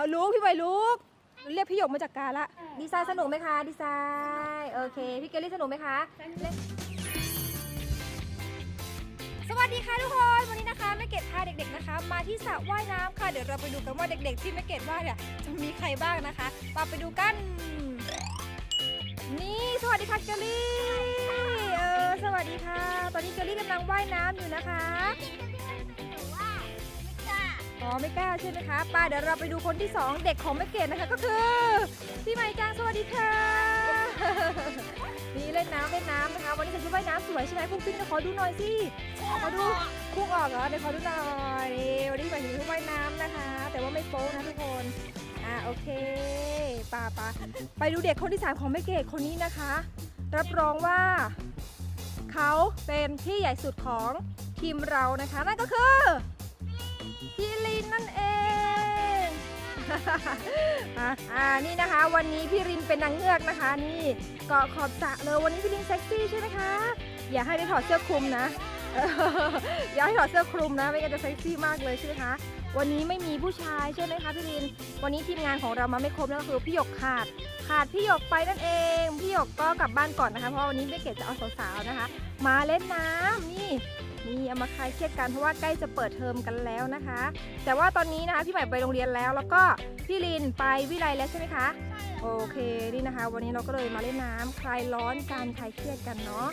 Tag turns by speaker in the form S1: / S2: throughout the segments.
S1: เอาลูกพี่ใบลูกเรียกพี่หยกมาจากการละ ดีไซน์สนุกไหมคะ ดีไซน์โอเค พี่เกลลี่สนุกไหมคะเล่นสวัสดีค่ะทุกคน วันนี้นะคะแม่เกดพาเด็กๆนะคะ มาที่สระว่ายน้ำค่ะ เดี๋ยวเราไปดูกันว่าเด็ก ๆ ที่แม่เกดว่าเนี่ยจะมีใครบ้างนะคะมาไปดูกัน นี่สวัสดีค่ะเกลลี่ เออสวัสดีค่ะ ตอนนี้เกลลี่กำลังว่ายน้ำอยู่นะคะอ๋อ ไม่กล้าใช่ไหมคะป้าเดี๋ยวเราไปดูคนที่สองเด็กของแม่เกดนะคะก็คือพี่ใหม่จางสวัสดีค่ะ นี่เล่นน้ำเล่นน้ำนะคะ วันนี้ใส่ชุดว่ายน้ำสวยใช่ไหมพุ่งขึ้นขอดูหน่อยสิขอดูพุ่งออกเหรอเดี๋ยวขอดูหน่อยวันนี้พี่ใหม่ใส่ชุดว่ายน้ำนะคะ แต่ว่าไม่โป๊นะทุกคนอ่าโอเคป้าป้าไปดูเด็กคนที่สามของแม่เกดคนนี้นะคะ รับรองว่าเขาเป็นที่ใหญ่สุดของทีมเรานะคะ นั่นก็คือ พี่ลินนั่นเองอะอ่านี่นะคะ วันนี้พี่รินเป็นนางเงือกนะคะ นี่เกาะขอบสระเลยวันนี้พี่รินเซ็กซี่ใช่ไหมคะ อย่าให้ได้ถอดเสื้อคลุมนะเอออย่าให้ถอดเสื้อคลุมนะไม่งั้นจะเซ็กซี่มากเลยใช่ไหมคะ วันนี้ไม่มีผู้ชายใช่ไหมคะพี่ริน วันนี้ทีมงานของเรามาไม่ครบนั่นก็คือพี่หยกขาด ขาดพี่หยกไปนั่นเอง พี่หยกก็กลับบ้านก่อนนะคะ เพราะวันนี้ไม่เกดจะเอาสาวๆนะคะ มาเล่นน้ำนี่ นี่เอามาคลายเครียดกันเพราะว่าใกล้จะเปิดเทอมกันแล้วนะคะ แต่ว่าตอนนี้นะคะพี่ใหม่ไปโรงเรียนแล้ว แล้วก็พี่ลินไปวิไลแล้วใช่ไหมคะโอเคนี่นะคะ วันนี้เราก็เลยมาเล่นน้ำคลายร้อนกันคลายเครียดกันเนาะ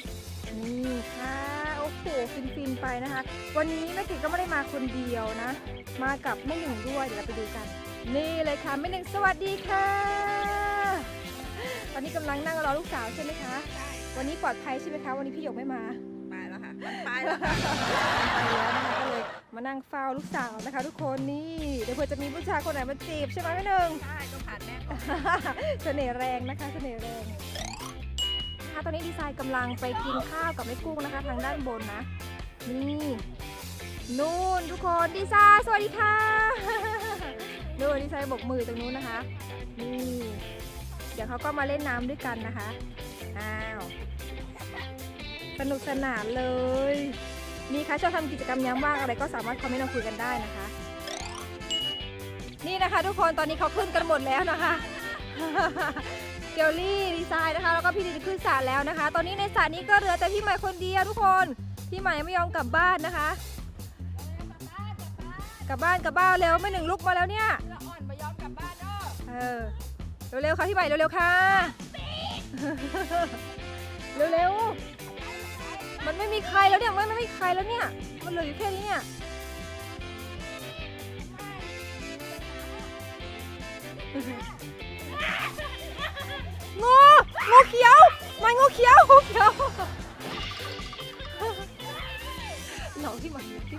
S1: นี่ค่ะโอ้โหฟินๆไปนะคะ วันนี้แม่เก๋ก็ไม่ได้มาคนเดียวนะ มากับแม่หนึ่งด้วยเดี๋ยวเราไปดูกัน นี่เลยค่ะแม่หนึ่งสวัสดีค่ะ ตอนนี้กำลังนั่งรอลูกสาวใช่ไหมคะ วันนี้ปลอดภัยใช่ไหมคะ วันนี้พี่หยกไม่มา
S2: ตายแล้วค่ะมันตายแล้วค่ะ
S1: ไปแล้วนะคะ ก็เลยมานั่งเฝ้าลูกสาวนะคะ ทุกคนนี่เดี๋ยวเผื่อจะมีผู้ชายคนไหนมาจีบใช่ไหมแม่หนึ่ง
S2: ใช่ต้องผ่านแม่ก่อน
S1: เสน่ห์แรงนะคะเสน่ห์แรงนะคะตอนนี้ดีไซน์กำลังไปกินข้าวกับแม่กุ้งนะคะ ทางด้านบนนะ นี่นู่นทุกคนดีไซน์สวัสดีค่ะนู่นดีไซน์บกมือตรงนู้นนะคะ นี่ เดี๋ยวเขาก็มาเล่นน้ำด้วยกันนะคะอ้าว สนุกสนานเลย มีใครชอบทำกิจกรรมยามว่างอะไรก็สามารถคอมเมนต์มาคุยกันได้นะคะ นี่นะคะทุกคนตอนนี้เขาขึ้นกันหมดแล้วนะคะเกลลี่ดีไซน์นะคะแล้วก็พี่ดินขึ้นสระแล้วนะคะ ตอนนี้ในสระนี้ก็เหลือแต่พี่ใหม่คนเดียวทุกคนพี่ใหม่ไม่ยอมกลับบ้านนะคะ กลับบ้านกลับบ้านเร็วไม่หนึ่งลุกมาแล้วเนี่ย
S2: อ่อนมายอมกลับบ้านเนาะ
S1: เออเร็วๆค่ะพี่ใหม่เร็วๆค่ะเร็วๆ มันไม่มีใครแล้วเนี่ยมันไม่มีใครแล้วเนี่ย มันเหลืออยู่แค่นี้เนี่ยงูงูเขียวมันงูเขียวงูเขียวหลอกพี่ใหม่พี่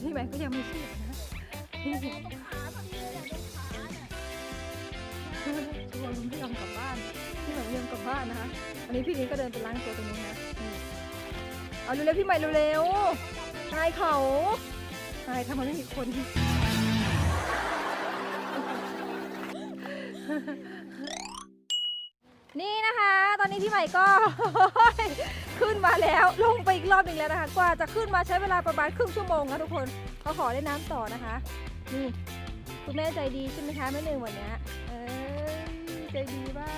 S1: ใหม่พี่ใหม่ก็ยังไม่เชื่อนะชวนลุงพี่ยอมกลับบ้านพี่ใหม่ไม่ยอมกลับบ้านนะคะวันนี้พี่ลินก็เดินไปล้างตัวตรงนู้นนะนี่เอาเร็วๆพี่ใหม่เร็วๆนายเขานายทำไมไม่มีคนนี่นะคะ ตอนนี้พี่ใหม่ก็ ขึ้นมาแล้วลงไปอีกรอบหนึ่งแล้วนะคะ กว่าจะขึ้นมาใช้เวลาประมาณครึ่งชั่วโมงนะทุกคนเขาขอเล่นน้ำต่อนะคะ นี่คุณแม่ใจดีใช่ไหมคะแม่หนึ่งวันเนี้ยเอ้ยใจดีมา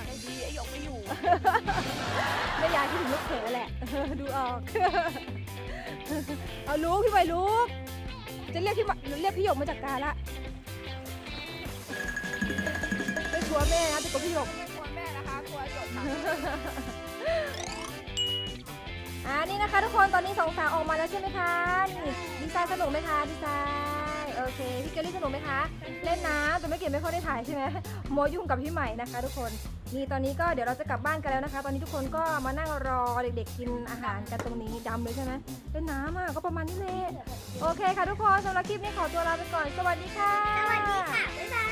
S1: ก
S2: ไอ้ดีไอ้หยกไม่อยู่
S1: แม่ยายที่ถึงลูกเขยแหละดูออก เอาลูกพี่ใหม่ลูกจะเรียกพี่ใหม่เรียกพี่หยกมาจากการละไม่ชัวร์แม่นะแต่ก็พี่หยก
S2: ไม่กลัวแม่นะคะกลัวหยกค่ะ
S1: อ่านี่นะคะทุกคนตอนนี้สองสาวออกมาแล้วใช่ไหมคะนี่ดีไซน์สนุกไหมคะดีไซน์โอเคพี่เกลลี่สนุกไหมคะเล่นน้ำแต่ไม่เก็บไม่ค่อยได้ถ่ายใช่ไหมโมยุ่งกับพี่ใหม่นะคะ ทุกคนนี่ตอนนี้ก็เดี๋ยวเราจะกลับบ้านกันแล้วนะคะ ตอนนี้ทุกคนก็มานั่งรอเด็กๆกินอาหารกันตรงนี้ดำเลยใช่ไหมเล่นน้ำอะก็ประมาณนี้เลยโอเคค่ะทุกคนสำหรับคลิปนี้ขอตัวลาไปก่อน สวัสดีค่ะ
S3: สวัสดีค่ะบ๊ายบาย